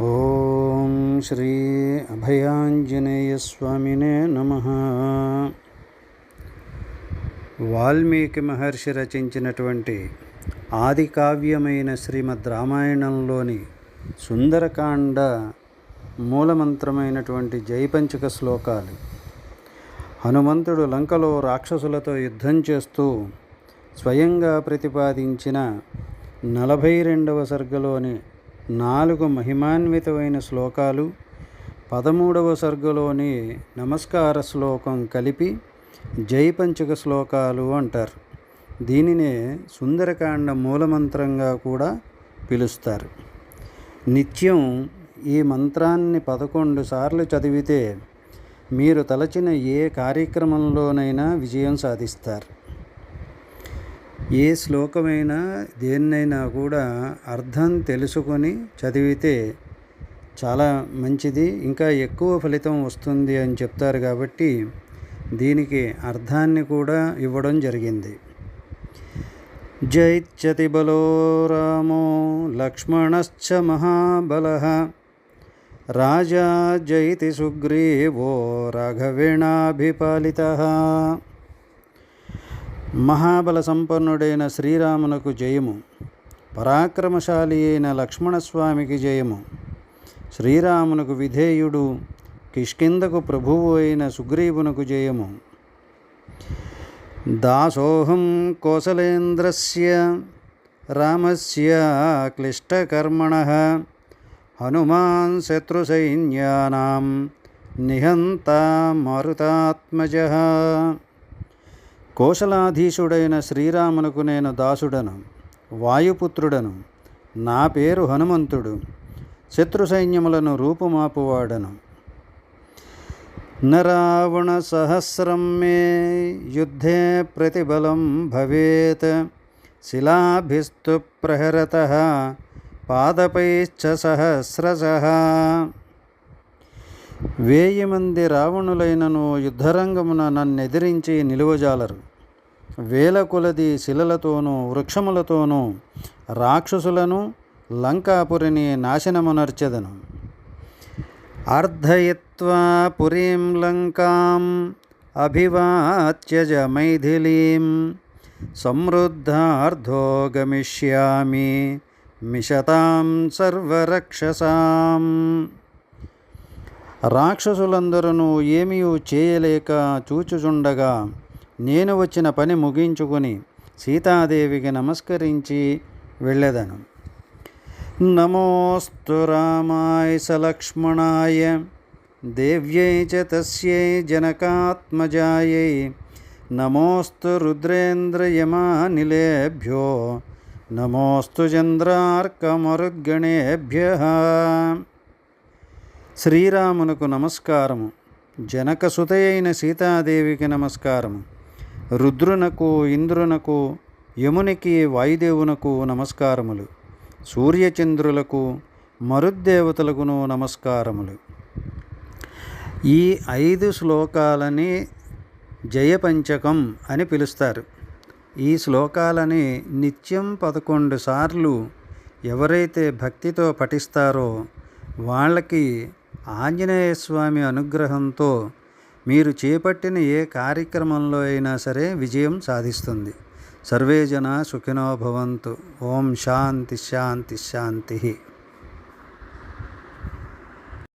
ఓం శ్రీ అభయాంజనేయస్వామినే నమ. వాల్మీకి మహర్షి రచించినటువంటి ఆది కావ్యమైన శ్రీమద్ రామాయణంలోని సుందరకాండ మూలమంత్రమైనటువంటి జైపంచక శ్లోకాలు. హనుమంతుడు లంకలో రాక్షసులతో యుద్ధం చేస్తూ స్వయంగా ప్రతిపాదించిన నలభై రెండవ సర్గలోని నాలుగు మహిమాన్వితమైన శ్లోకాలు పదమూడవ సర్గలోని నమస్కార శ్లోకం కలిపి జైపంచక శ్లోకాలు అంటారు. దీనినే సుందరకాండ మూలమంత్రంగా కూడా పిలుస్తారు. నిత్యం ఈ మంత్రాన్ని పదకొండు సార్లు చదివితే మీరు తలచిన ఏ కార్యక్రమంలోనైనా విజయం సాధిస్తారు. ఏ శ్లోకమైనా దేన్నైనా కూడా అర్థం తెలుసుకొని చదివితే చాలా మంచిది. ఇంకా ఎక్కువ ఫలితం వస్తుంది అని చెప్తారు కాబట్టి దీనికి అర్థాన్ని కూడా ఇవ్వడం జరిగింది. జైత్యతి బలో రామో లక్ష్మణశ్చ మహాబల. రాజా జైతి సుగ్రీవో రాఘవేణాభిపాలిత. మహాబల సంపన్నుడైన శ్రీరామునకు జయము. పరాక్రమశాలి అయిన లక్ష్మణస్వామికి జయము. శ్రీరామునకు విధేయుడు కిష్కిందకు ప్రభువు అయిన సుగ్రీవునకు జయము. దాసోహం కోసలేంద్రస్య రామస్య క్లిష్టకర్మణ హనుమాన్ శత్రుసైన్యానాం నిహంతా మరుతాత్మజ. కోశలాధీశుడైన శ్రీరామునకు నేను దాసుడను వాయుపుత్రుడను నా పేరు హనుమంతుడు శత్రు సైన్యములను రూపుమాపువాడను. నరావణ సహస్రం మే యుద్ధే ప్రతిబలం భవేత్ శిలాభిస్తు ప్రహరత పాదపైశ్చ సహస్రశ. వేయి మంది రావణులైనను యుద్ధరంగమున నన్నెదిరించి నిలువజాలరు. వేల కొలది శిలలతోనూ వృక్షములతోనూ రాక్షసులను లంకాపురిని నాశనమునర్చెదను. అర్ధయిత్వా పురీం లంకాం అభివాత్యజ మైథిలీం సమృద్ధార్థో గమిష్యామి మిషతాం సర్వరక్షసాం. రాక్షసులందరూ ఏమీ చేయలేక చూచుచుండగా నేను వచ్చిన పని ముగించుకొని సీతాదేవికి నమస్కరించి వెళ్ళదను. నమోస్తు రామాయ సలక్ష్మణాయ దేవ్యై చ తస్యై జనకాత్మజాయై నమోస్తు రుద్రేంద్రయమానిలేభ్యో నమోస్తు చంద్రార్కమరుద్గణేభ్య. శ్రీరామునకు నమస్కారము. జనకసుతయైన సీతాదేవికి నమస్కారము. రుద్రునకు ఇంద్రునకు యమునికి వాయుదేవునకు నమస్కారములు. సూర్యచంద్రులకు మరుద్దేవతలకును నమస్కారములు. ఈ ఐదు శ్లోకాలని జయపంచకం అని పిలుస్తారు. ఈ శ్లోకాలని నిత్యం పదకొండు సార్లు ఎవరైతే భక్తితో పఠిస్తారో వాళ్ళకి ఆంజనేయ స్వామి అనుగ్రహంతో మీరు చేపట్టిన ఏ కార్యక్రమంలో అయినా సరే విజయం సాధిస్తుంది. సర్వే జన సుఖినో భవంతు. ఓం శాంతి శాంతి శాంతి.